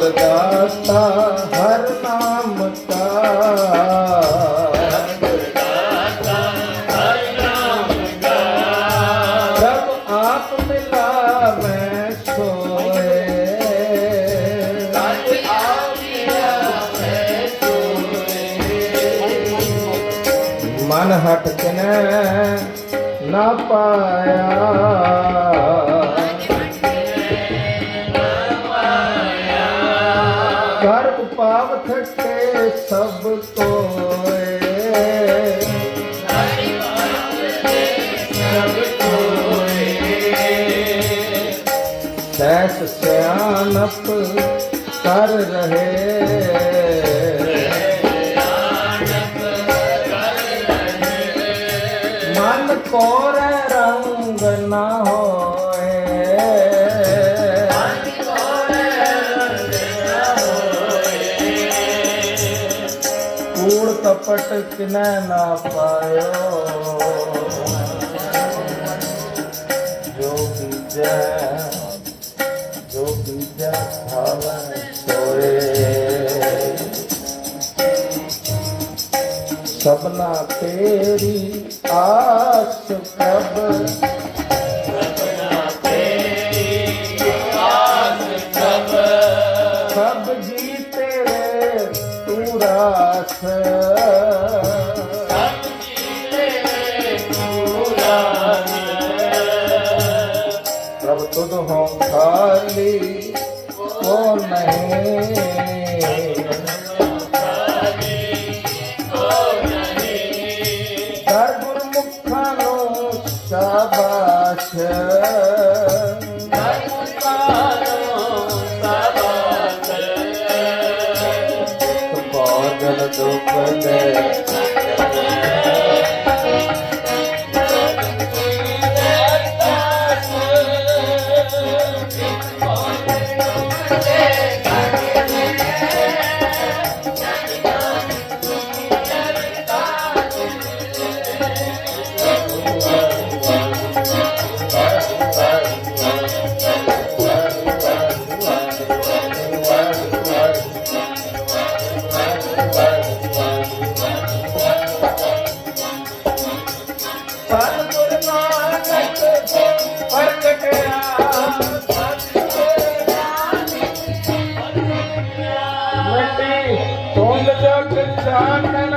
ਦਾਤਾ ਹਰ ਨਾਮ ਕਾ ਪ੍ਰਭ ਆਪ ਮਿਲਾਵੇਂ ਸੋਏ ਮਨ ਹਟ ਕਨੈ ਨਾ ਪਾਇਆ ਥਕੇ ਸਭ ਕੋਏ ਸੈਸ ਸਿਆਨਪ ਕਰ ਰਹੇ ਮਨ ਕੋਰ ਰੰਗ ਨਾ ਹੋਏ ਕਪਟ ਕਿਨੈ ਨਾ ਪਾਇਓ। ਜੋ ਬੀਜੈ ਜੋ ਬੀਜੈ ਖਾਵੈ ਸੋਏ ਸਭਨਾ ਤੇਰੀ ਆਸ ਪ੍ਰਭ ਤੂੰ ਰਾਸ ਪ੍ਰਭ ਤੁਧ ਹੋ ਖਾਲੀ ਕੋ ਨਹੀਂ ਕਰ ਗੁਰਮੁਖਾਂ सकल दुख दे Yeah. ਸਤਿਗੁਰ ਨਾਨਕ ਤੇ ਪ੍ਰਗਟਿਆ ਮੰਡੀ ਤੁੰਗ ਜਗ ਚਾਨਣ